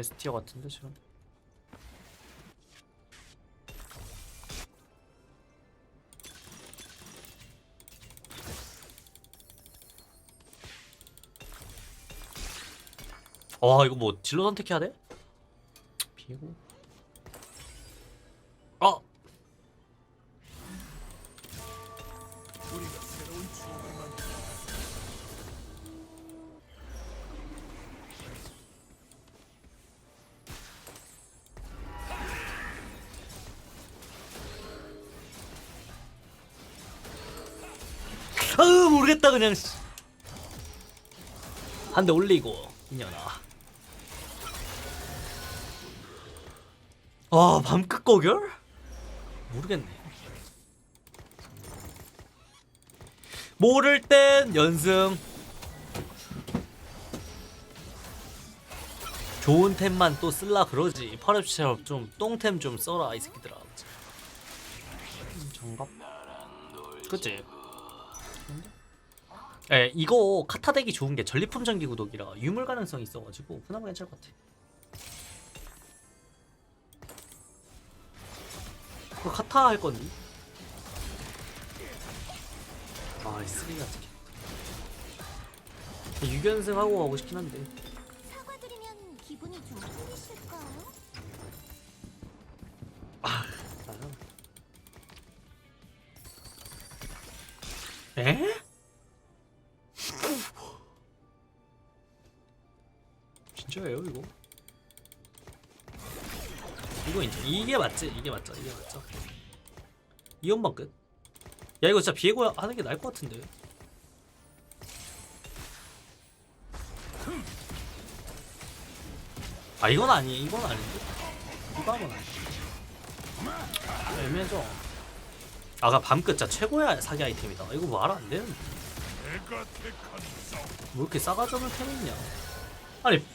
S티어 같은데 지금? 와 이거 뭐 진로 선택해야 돼? 비고. 아 모르겠다 그냥 한 대 올리고 이년아. 아 밤끝 거결? 모르겠네. 모를 땐 연승. 좋은 템만 또 쓸라 그러지. 파랩처럼 좀 똥템 좀 써라 이 새끼들아. 음, 정갑 그치? 예, 이거 카타 덱이 좋은 게 전리품 전기 구독이라 유물 가능성이 있어가지고 그나마 괜찮을 것 같아. 그거 카타 할 건데. 아, 이 쓰레기 같은 게. 유견승 하고 가고 싶긴 한데. 사과드리면 기분이 좀 풀리실까요? 아. 에? 진짜예요 이거? 이거 인정 이게 맞지? 이게 맞죠? 이게 맞죠? 이연방 끝? 야 이거 진짜 비에고 하는 게 나을 것 같은데 아 이건 아니 이건 아닌데 이거 한건 아니 애매해져 아가 밤끝 진짜 최고야 사기 아이템이다 이거 뭐 말안 되는데 내가 택한 싸움 뭐 이렇게 싸가지 없는 템이 있냐 아니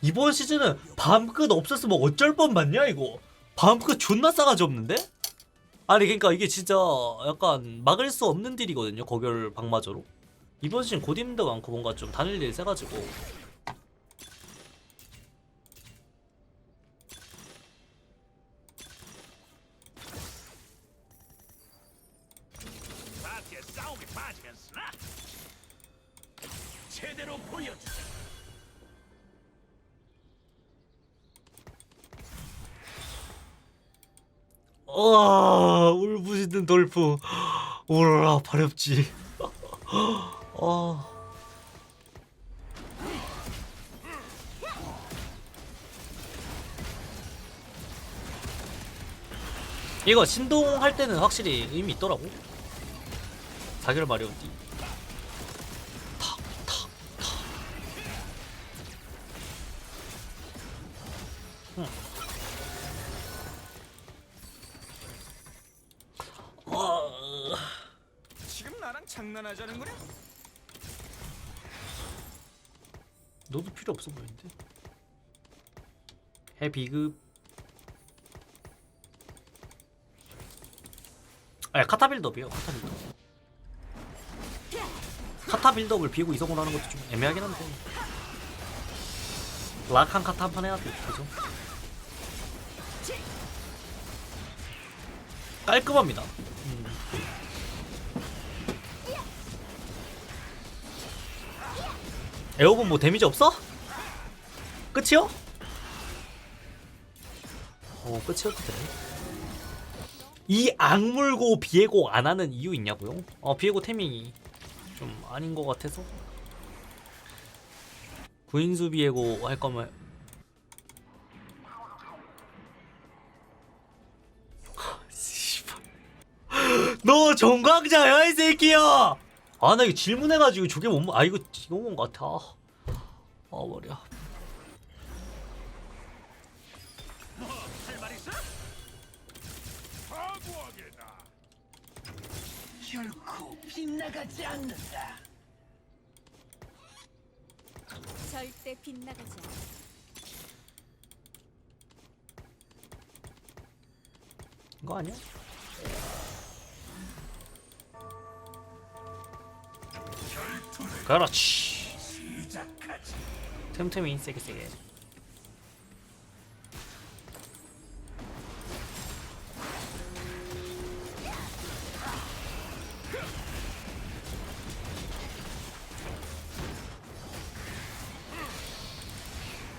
이번 시즌은 밤끝 없었으면 어쩔 뻔 맞냐 이거? 밤끝 존나 싸가지 없는데? 아니 그러니까 이게 진짜 약간 막을 수 없는 딜이거든요 거결 방마저로. 이번 시즌 고딤도 많고 뭔가 좀 단일 딜 세가지고. 제대로 보여주자 와 울부짖는 돌프 오로라 발엽지. 아. 이거 신동할 때는 확실히 의미 있더라고. 사결 마리오띠 장난하자는 거냐? 너도 필요 없어 보이는데? 해 비급. 아 카타 빌드업이에요 카타 빌드업. 카타 빌드업을 비고 이성으로 하는 것도 좀 애매하긴 한데. 락한 카타 한 판 해야 돼 그죠? 깔끔합니다 음. 에어본 뭐 데미지 없어? 끝이요? 어 끝이어도 돼. 이 악물고 비에고 안 하는 이유 있냐고요? 어 비에고 태밍이 좀 아닌 것 같아서 구인수 비에고 할 거면. 너 정강자야 이 새끼야 아 나 이거 질문해가지고 저게 뭔, 아 이거 이거 뭔 같아 아, 아 머리야 할말 있어? 사과하게다 결코 빗나가지 않는다. 절대 빗나가지 않아. 이거 아니야? 그렇지 틈틈이 세게 세게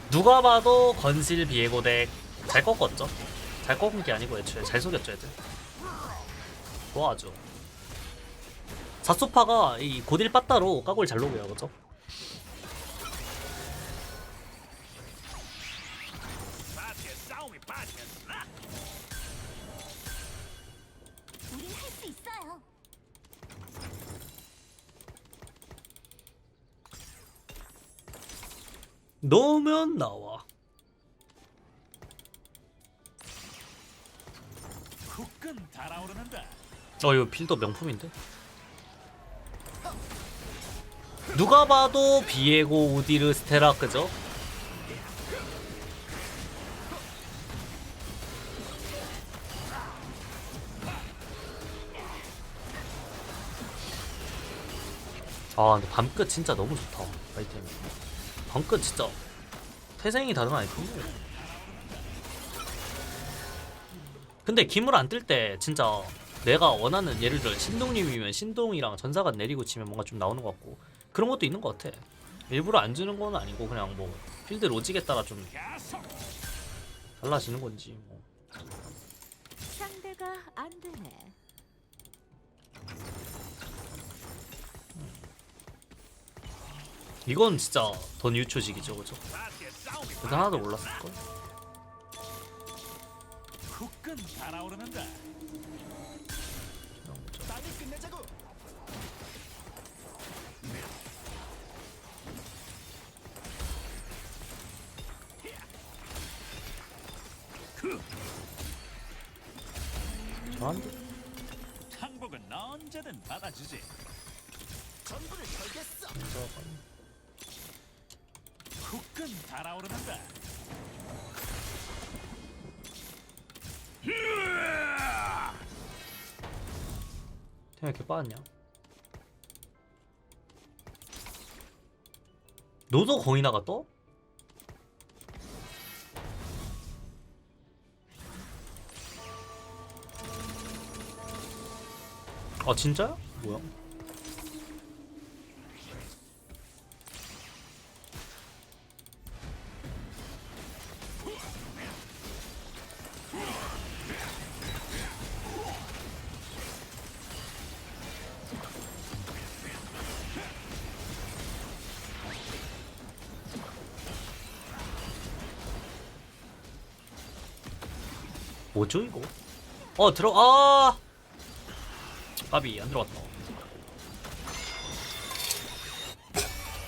누가 봐도 건실 비에고 덱잘 꺾었죠? 잘 꺾은 게 아니고 애초에 잘 속였죠 애들 좋아하죠 사소파가 이 고딜 빠따로 까골 잘 녹여요 그죠? 넣으면 나와 후끈 달아오르는다. 어 이거 필도 명품인데 누가 봐도 비에고 우디르 스테라 그죠? 아 근데 밤끝 진짜 너무 좋다 아이템 밤끝 진짜 태생이 다른 아이템이에요 근데 기물 안 뜰 때 진짜 내가 원하는 예를 들어 신동님이면 신동이랑 전사가 내리고 치면 뭔가 좀 나오는 것 같고 그런 것도 있는 것 같아. 일부러 안 주는 건 아니고 그냥 뭐 필드 로직에 따라 좀 달라지는 건지 뭐. 상대가 안 되네. 이건 진짜 더 뉴초식이죠 그죠? 그래서 하나도 몰랐을걸? 후끈 달아오르는다. 빨리 끝내자고. 저한테 항복은 언제든 받아주지. 전부를 걸겠어. 후끈 달아오르는다. 템 이렇게 빠졌냐? 너도 거의 나갔어? 아 진짜야? 뭐야? 뭐죠 이거? 어 들어 아 까비 안 들어갔다.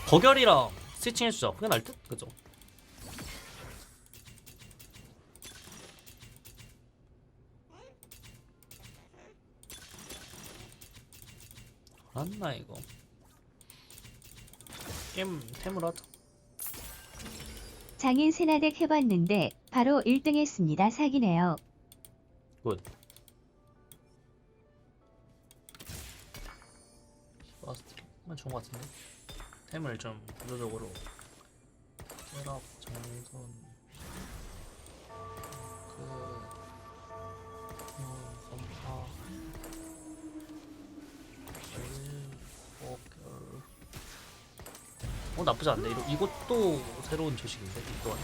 거결이랑 스위칭 해주자. 그게 날 듯? 그죠? 안나 이거 게임 템을 하자. 장인 세나덱 해봤는데 바로 1등 했습니다. 사기네요. 굿. 라스트만 좋은 것 같은데? 템을 좀 구조적으로 셋업 정선 그 어, 선파 일복결 어 나쁘지 않네 이것도 새로운 조식인데 이 또한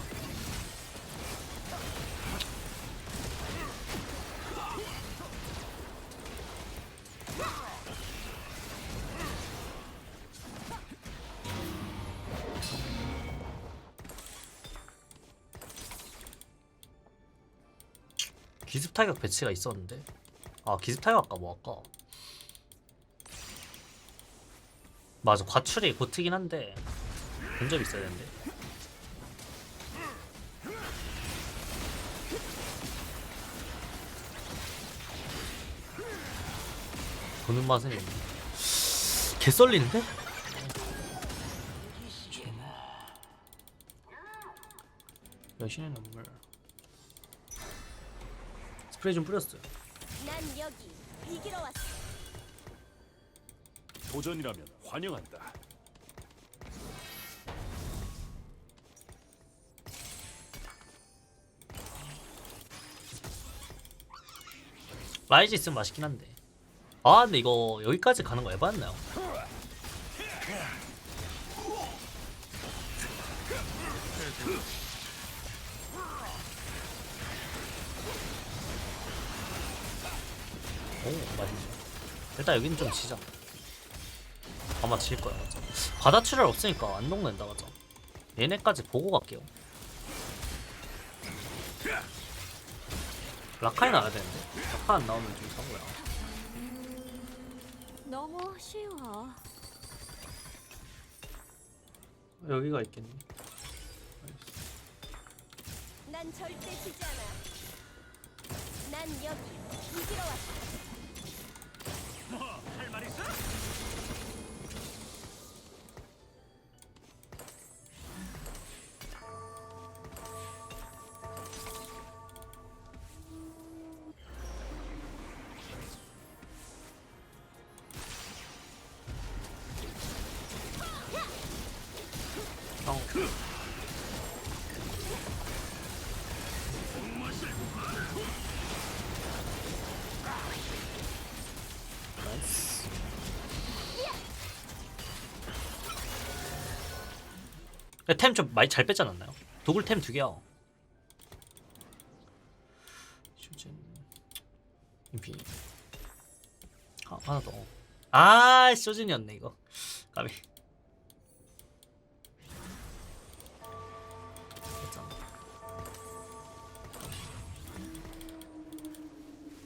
기습 타격 배치가 있었는데. 아 기습 타격 아까 뭐 아까? 맞아 과출이 고트긴 한데 본점 있어야 되는데. 보는 맛은 개 썰리는데? 여신의 눈물 스프레이 좀 뿌렸어요 난 여기 이기러 왔어. 도전이라면 환영한다. 라이즈 있으면 맛있긴 한데 아 근데 이거 여기까지 가는 거 에바였나요? 오 맛있어 일단 여기는 좀 지자. 아마 질 거야 맞아. 바다 출혈 없으니까 안 녹는다 맞아. 얘네까지 보고 갈게요. 라카이 나와야 되는데? 라카 안 나오면 좀 사고야. 너무 쉬워. 여기가 있겠니 난 절대 지지 않아. 난 여기 이기러 왔어. 뭐 할 말 있어? 템 좀 많이 잘 뺐지 않았나요? 도굴 템두 슈진 인피 아, 하나 더 아 쇼진이었네 이거. 까비.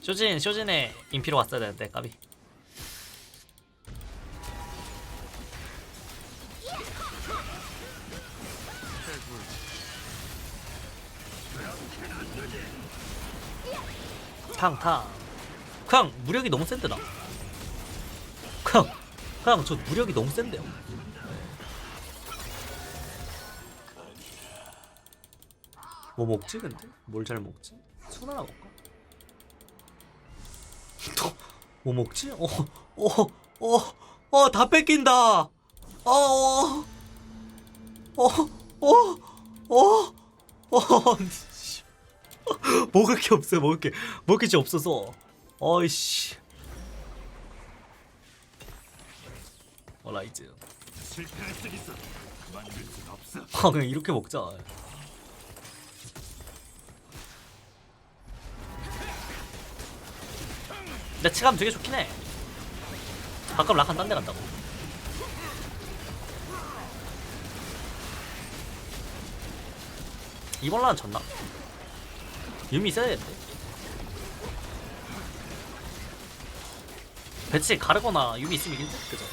쇼진 쇼진의 인피로 왔어야 되는데 까비 탕탕 그냥 무력이 너무 센데 나 그냥 그냥 저 무력이 너무 센데요 뭐 먹지 근데? 뭘 잘 먹지? 손 하나 먹을까? 또, 뭐 먹지? 어, 어, 어, 어, 다 뺏긴다! 어, 어, 어, 어, 어, 어, 씨. 먹을 게 없어요, 먹을 게. 먹을 게 없어서. 어이씨. 어, 라이즈. 실패할 적 있어. 만들 수가 없어. 아, 그냥 이렇게 먹자. 근데 체감 되게 좋긴 해. 가끔 락한 딴데 간다고. 이번 라는 졌나? 유미 있어야겠는데? 배치 가르거나 유미 있으면 이길 듯? 그죠?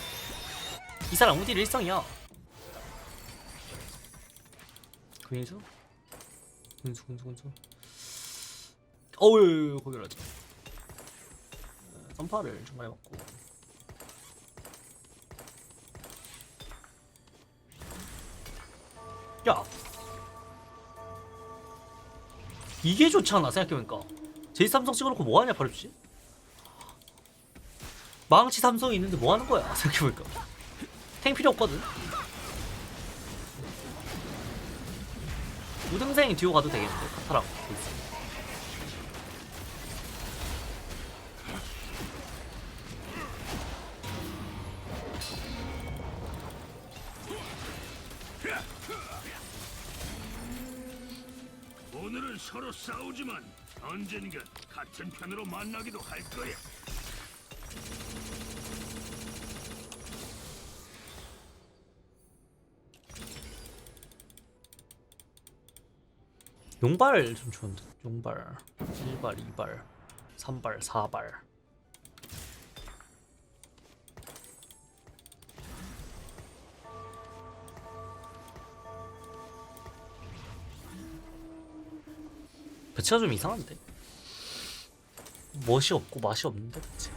이 사람 우딜 일성이야. 군수? 군수 군수 군수 어우 하자 어, 점파를 좀 많이 먹고 야 이게 좋잖아 생각해보니까. 제이 삼성 찍어놓고 뭐하냐 바로지? 망치 삼성이 있는데 뭐하는 거야 생각해보니까. 탱 필요 없거든. 우등생 듀오 가도 되겠는데 카타랑 서로 싸우지만 언젠가 같은 편으로 만나기도 할 거야. 용발 좀 좋은데? 용발. 1발 2발 3발 4발 배치가 좀 이상한데? 멋이 없고 맛이 없는데 배치가?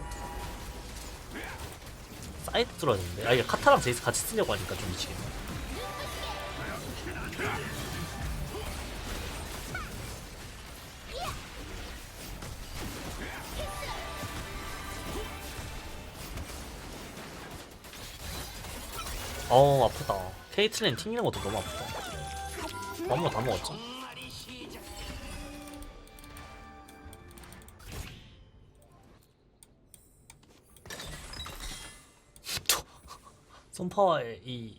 사이드 뚫어졌는데? 아 이게 카타랑 제이스 같이 쓰려고 하니까 좀 미치겠네. 어 아프다. 케이틀린 튕기는 것도 너무 아프다. 아무거 다 먹었죠 손퍼이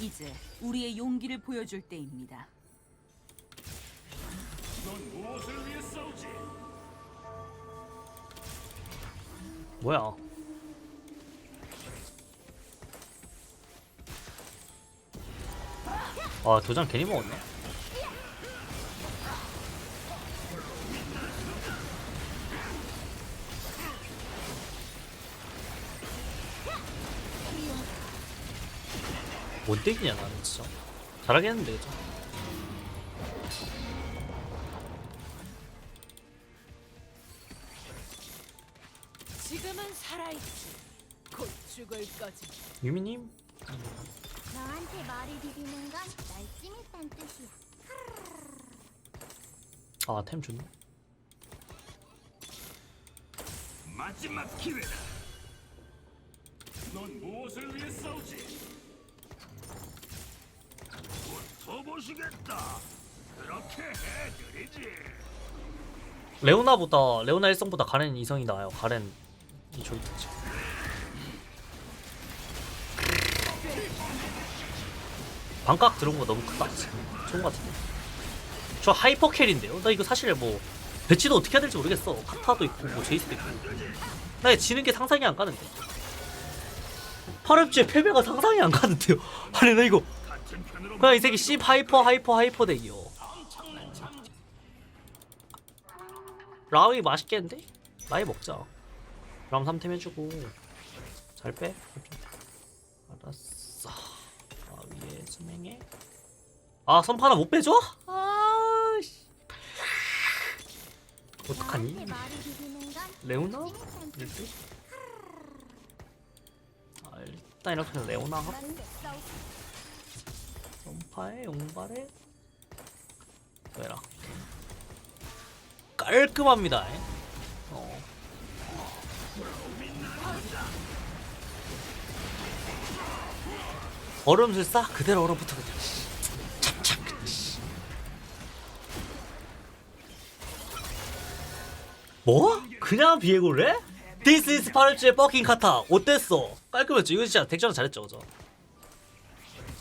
이제 우리의 용기를 보여줄 때입니다. 뭐야? 아 도장 괜히 먹었네. 못 되기냐 나는 진짜. 잘하겠는데 그죠? 지금은 살아있지. 곧 죽을 거지. 유미님 너한테 머리 비비는 건날 찜했단 뜻이야. 아 템 좋네. 마지막 기회다. 넌 무엇을 위해 싸우지? 보시겠다. 그렇게 해드리지. 레오나보다 레오나 일성보다 가렌 이성이 나아요. 가렌 이 저기 있지. 반각 들어온 거 너무 크다. 좋은 거 같은데. 저 하이퍼 캐리인데요. 나 이거 사실 뭐 배치도 어떻게 해야 될지 모르겠어. 카타도 있고 뭐 제이스도 있고. 나 지는 게 상상이 안 가는데. 파렴치의 패배가 상상이 안 가는데요. 아니 나 이거 그냥 이 새끼 C 하이퍼 하이퍼 하이퍼 덱이요. 라위 맛있겠는데? 라위 먹자. 람 3템 해주고 잘 빼. 알았어. 라위에 수맹해. 아 선파 하나 못 빼줘? 아씨. 어떡하니? 레오나? 일단 아, 일단 이렇게 레오나 하고 선파에 용발에 왜라 깔끔합니다. 어. 얼음술사 그대로 얼어붙어 그냥. 참참. 뭐? 그냥 비에고래? This is 파르츠의 버킹 카타 어땠어? 깔끔했죠? 이거 진짜 덱전 잘했죠, 그죠?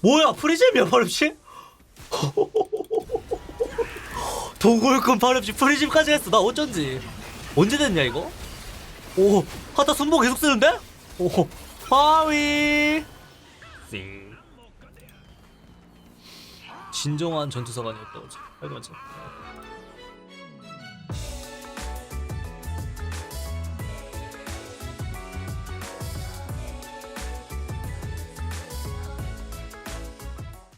뭐야 프리즘이야 파르치? 도골꾼 파르치 프리즘까지 했어 나 어쩐지 언제 됐냐 이거? 오 카타 순보 계속 쓰는데? 오 하위 띵 진정한 전투사관이었다 어제 깔끔했죠?